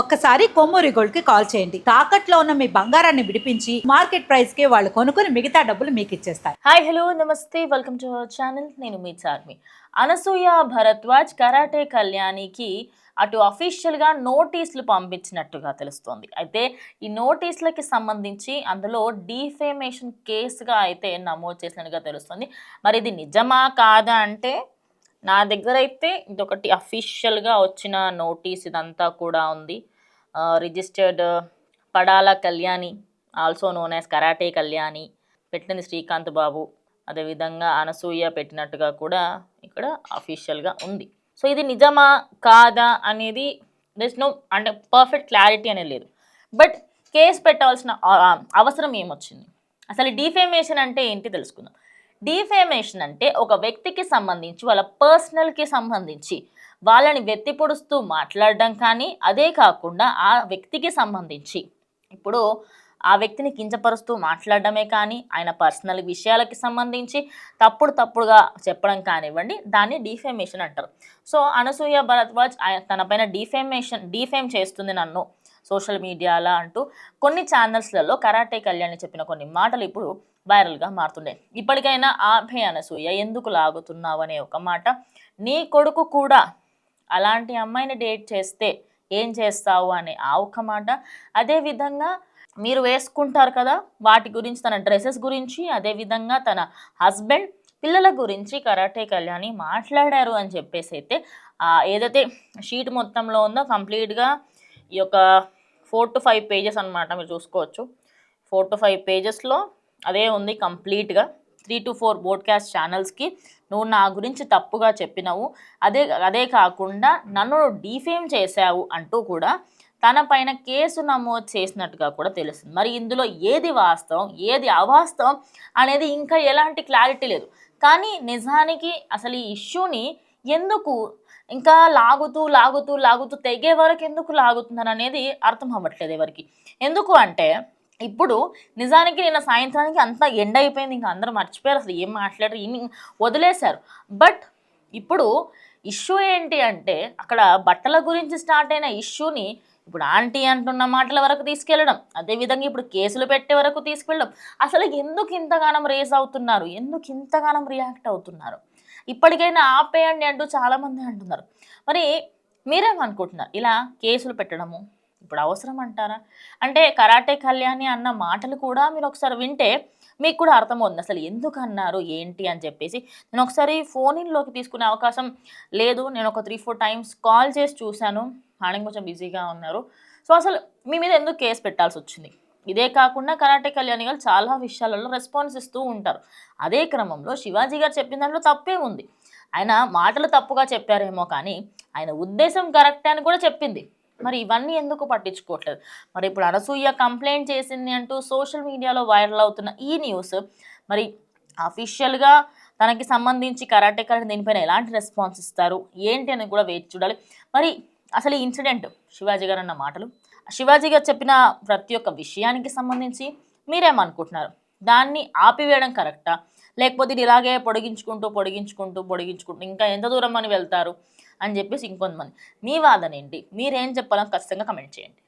ఒక్కసారి కొమ్మూరి గోల్డ్కి కాల్ చేయండి. తాకట్లో ఉన్న మీ బంగారాన్ని విడిపించి మార్కెట్ ప్రైస్కి వాళ్ళు కొనుక్కుని మిగతా డబ్బులు మీకు ఇచ్చేస్తారు. హాయ్ హలో నమస్తే. Welcome to our channel. నేను మీ చార్మి. అనసూయ భరద్వాజ్ కరాటే కళ్యాణికి అటు అఫీషియల్గా నోటీసులు పంపించినట్టుగా తెలుస్తోంది. అయితే ఈ నోటీసులకి సంబంధించి అందులో డీఫేమేషన్ కేసుగా అయితే నమోదు చేసినట్టుగా తెలుస్తుంది. మరి ఇది నిజమా కాదా అంటే నా దగ్గర అయితే ఇదొకటి అఫీషియల్గా వచ్చిన నోటీస్ ఇదంతా కూడా ఉంది. Registered Padala Kalyani also known as karate Kalyani పెట్టింది శ్రీకాంత్ బాబు. అదేవిధంగా అనసూయ పెట్టినట్టుగా కూడా ఇక్కడ అఫీషియల్గా ఉంది. సో ఇది నిజమా కాదా అనేది దిస్ నో అంటే పర్ఫెక్ట్ క్లారిటీ అనేది లేదు. బట్ కేసు పెట్టవలసిన అవసరం ఏమొచ్చింది? అసలు డిఫేమేషన్ అంటే ఏంటి తెలుసుకుందాం. డిఫేమేషన్ అంటే ఒక వ్యక్తికి సంబంధించి వాళ్ళ పర్సనల్కి సంబంధించి వాళ్ళని వెత్తిపొడుస్తూ మాట్లాడడం కానీ అదే కాకుండా ఆ వ్యక్తికి సంబంధించి. ఇప్పుడు ఆ వ్యక్తిని కించపరుస్తూ మాట్లాడడమే కానీ ఆయన పర్సనల్ విషయాలకి సంబంధించి తప్పుడు తప్పుడుగా చెప్పడం కానివ్వండి దాన్ని డీఫేమేషన్ అంటారు. సో అనసూయ భరద్వాజ్ ఆయన తన పైన డీఫేమేషన్ డీఫేమ్ చేస్తుంది నన్ను. సోషల్ మీడియాలో అంటూ కొన్ని ఛానల్స్లలో కరాటే కళ్యాణి చెప్పిన కొన్ని మాటలు ఇప్పుడు వైరల్గా మారుతున్నాయి. ఇప్పటికైనా ఆపే అనసూయ ఎందుకు లాగుతున్నావు అనే ఒక మాట. నీ కొడుకు కూడా అలాంటి అమ్మాయిని డేట్ చేస్తే ఏం చేస్తావు అనే ఆ ఒక్క మాట. అదేవిధంగా మీరు వేసుకుంటారు కదా వాటి గురించి తన డ్రెస్సెస్ గురించి అదేవిధంగా తన హస్బెండ్ పిల్లల గురించి కరాటే కళ్యాణి మాట్లాడారు అని చెప్పేసి అయితే ఏదైతే షీట్ మొత్తంలో ఉందో కంప్లీట్గా ఈ యొక్క ఫోర్ టు ఫైవ్ పేజెస్ అన్నమాట మీరు చూసుకోవచ్చు. ఫోర్ టు ఫైవ్ పేజెస్లో అదే ఉంది కంప్లీట్గా. త్రీ టు ఫోర్ బోడ్కాస్ట్ ఛానల్స్కి నువ్వు నా గురించి తప్పుగా చెప్పినావు. అదే అదే కాకుండా నన్ను డీఫేమ్ చేశావు అంటూ కూడా తన పైన కేసు నమోదు చేసినట్టుగా కూడా తెలుస్తుంది. మరి ఇందులో ఏది వాస్తవం ఏది అవాస్తవం అనేది ఇంకా ఎలాంటి క్లారిటీ లేదు. కానీ నిజానికి అసలు ఈ ఇష్యూని ఎందుకు? ఇంకా లాగుతూ లాగుతూ లాగుతూ తెగే వరకు ఎందుకు లాగుతున్నారు అనేది అర్థం అవ్వట్లేదు ఎవరికి. ఎందుకు అంటే ఇప్పుడు నిజానికి నిన్న సాయంత్రానికి అంతా ఎండ్ అయిపోయింది ఇంకా అందరూ మర్చిపోయారు అసలు ఏం మాట్లాడారు ఏమి వదిలేశారు. బట్ ఇప్పుడు ఇష్యూ ఏంటి అంటే అక్కడ బట్టల గురించి స్టార్ట్ అయిన ఇష్యూని ఇప్పుడు ఆంటీ అంటున్న మాటల వరకు తీసుకెళ్ళడం అదేవిధంగా ఇప్పుడు కేసులు పెట్టే వరకు తీసుకెళ్ళడం. అసలు ఎందుకు ఇంతగానం రేస్ అవుతున్నారు? ఎందుకు ఇంతగానం రియాక్ట్ అవుతున్నారు? ఇప్పటికైనా ఆపేయండి అంటూ చాలామంది అంటున్నారు. మరి మీరేమనుకుంటున్నారు? ఇలా కేసులు పెట్టడము ఇప్పుడు అవసరం అంటారా? అంటే కరాటే కళ్యాణి అన్న మాటలు కూడా మీరు ఒకసారి వింటే మీకు కూడా అర్థమవుతుంది. అసలు ఎందుకు అన్నారు? ఏంటి? అని చెప్పేసి నేను ఒకసారి ఫోన్ ఇన్లోకి తీసుకునే అవకాశం లేదు. నేను ఒక త్రీ ఫోర్ టైమ్స్ కాల్ చేసి చూశాను. ఆయన కొంచెం బిజీగా ఉన్నారు. సో అసలు మీ మీద ఎందుకు కేసు పెట్టాల్సి వచ్చింది? ఇదే కాకుండా కరాటే కళ్యాణి గారు చాలా విషయాలలో రెస్పాన్స్ ఇస్తూ ఉంటారు. అదే క్రమంలో శివాజీ గారు చెప్పిన దాంట్లో తప్పే ఉంది. ఆయన మాటలు తప్పుగా చెప్పారేమో కానీ ఆయన ఉద్దేశం కరెక్ట్ అని కూడా చెప్పింది. మరి ఇవన్నీ ఎందుకు పట్టించుకోవట్లేదు? మరి ఇప్పుడు అనసూయ కంప్లైంట్ చేసింది అంటూ సోషల్ మీడియాలో వైరల్ అవుతున్న ఈ న్యూస్ మరి అఫీషియల్గా తనకి సంబంధించి కరాటే కరాటే దీనిపైన ఎలాంటి రెస్పాన్స్ ఇస్తారు? ఏంటి అని కూడా వేచి చూడాలి. మరి అసలు ఈ ఇన్సిడెంట్ శివాజీ గారు అన్న మాటలు? శివాజీ గారు చెప్పిన ప్రతి ఒక్క విషయానికి సంబంధించి మీరేమనుకుంటున్నారు? దాన్ని ఆపివేయడం కరెక్టా? లేకపోతే ఇది ఇలాగే పొడిగించుకుంటూ పొడిగించుకుంటూ పొడిగించుకుంటూ ఇంకా ఎంత దూరం అని వెళ్తారు? అని చెప్పేసి ఇంకొంతమంది. మీ వాదన ఏంటి? మీరేం చెప్పాలని ఖచ్చితంగా కమెంట్ చేయండి.